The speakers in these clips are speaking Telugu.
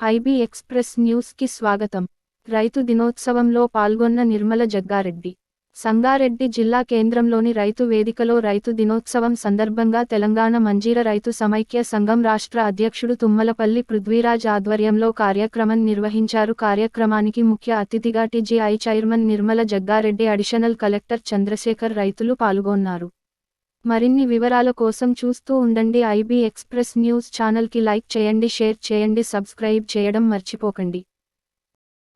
ఐబీ ఎక్స్ప్రెస్ న్యూస్కి స్వాగతం. రైతు దినోత్సవంలో పాల్గొన్న నిర్మల జగ్గారెడ్డి. సంగారెడ్డి జిల్లా కేంద్రంలోని రైతు వేదికలో రైతు దినోత్సవం సందర్భంగా తెలంగాణ మంజీర రైతు సమైక్య సంఘం రాష్ట్ర అధ్యక్షుడు తుమ్మలపల్లి పృథ్వీరాజ్ ఆధ్వర్యంలో కార్యక్రమం నిర్వహించారు. కార్యక్రమానికి ముఖ్య అతిథిగా TGI chairman Nirmala Jaggareddy additional collector Chandrashekar రైతులు పాల్గొన్నారు. మరిన్ని వివరాల కోసం చూస్తూ ఉండండి ఐబీ ఎక్స్ప్రెస్ న్యూస్ ఛానల్కి లైక్ చేయండి షేర్ చేయండి సబ్స్క్రైబ్ చేయడం మర్చిపోకండి.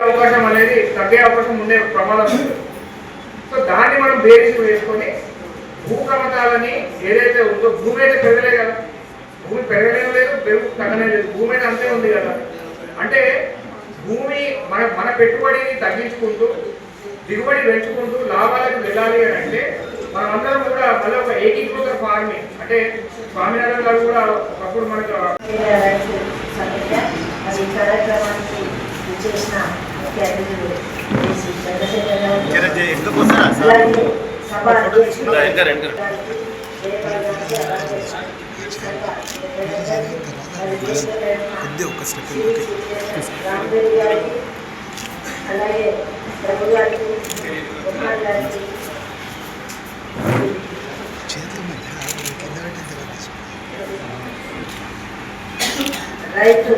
అవకాశం అనేది తగ్గే అవకాశం ఉండే ప్రమాదం సో దాన్ని మనం బేరీస్ వేసుకొని భూ ఏదైతే ఉందో భూమి అయితే పెరగలే కదా. భూమి పెరగలేదు లేదు పెరుగు తగ్గనే లేదు. భూమి అయితే అంతే ఉంది కదా. అంటే భూమి మన మన పెట్టుబడిని తగ్గించుకుంటూ దిగుబడి పెంచుకుంటూ లాభాలకు వెళ్ళాలి అని అంటే మనం అందరం కూడా మళ్ళీ ఒక ఏకీకృత ఫార్మింగ్ అంటే స్వామినారాయణ గారు కూడా ఒకప్పుడు మనకు కార్యక్రమానికి చేసిన ముఖ్య అతిథులు అలాగే సభ రైతు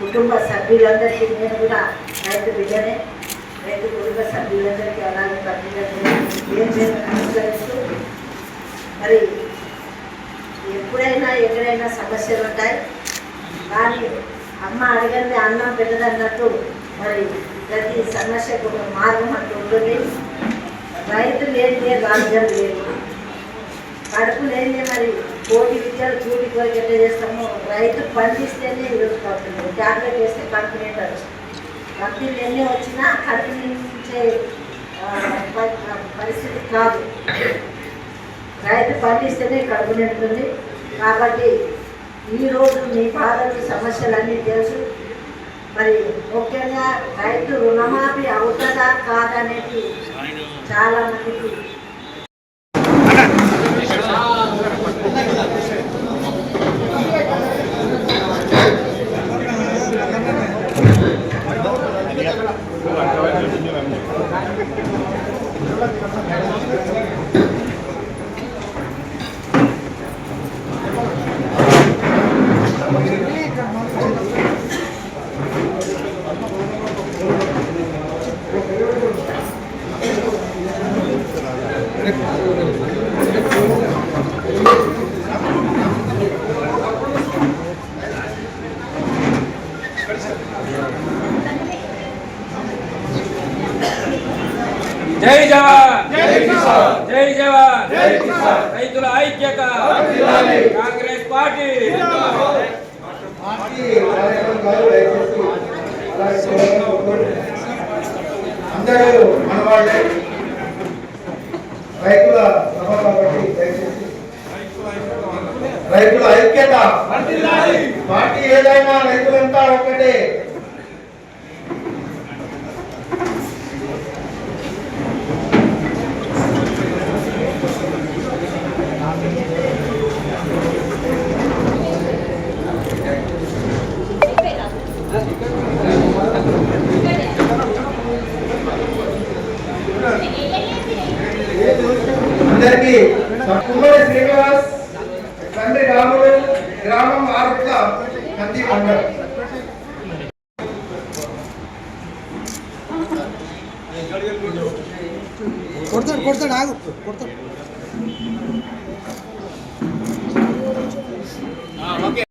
కుటుంబ సభ్యులందరికీ నేను కూడా రైతు బిడ్డనే రైతు కుటుంబ సభ్యులందరికీ అలాగే అనుసరిస్తూ మరి ఎప్పుడైనా ఎక్కడైనా సమస్యలు ఉంటాయి కానీ అమ్మ అడగండి అన్నం పెట్టదన్నట్టు మరి ప్రతి సమస్యకు ఒక మార్గం అంటూ ఉంటుంది. రైతు లేనిదే రాజ్యం లేదు. కడుపు లేనిదే మరి కోటి విద్యలు చూడి కోరిక ఎట్లా చేస్తాము రైతు పండిస్తేనే ఈరోజు పడుతుంది. ట్యాబ్లెట్ వేస్తే కడుపు నిండదు కంపెనీలు ఎన్ని వచ్చినా కడుపు నించే ఆ, ప- పరిస్థితి కాదు. రైతు పండిస్తేనే కడుపు నిండుతుంది. కాబట్టి ఈరోజు మీ బాధలు సమస్యలన్నీ తెలుసు. మరి ముఖ్యంగా రైతు రుణమాఫీ అవుతుందా కాదనేది చాలా Thank you. జై జవాన్! జై జవాన్! రైతుల ఐక్యత! కాంగ్రెస్ పార్టీ! అందరూ మనవాళ్ళే. రైతుల సభ కాబట్టి దయచేసి. రైతుల ఐక్యత. పార్టీ ఏదైనా రైతులంతా ఒకటే గ్రామం ఆరుట్ల నంది మండలం. కొడతాడు కొడతాడు ఆగు కొడతాడు.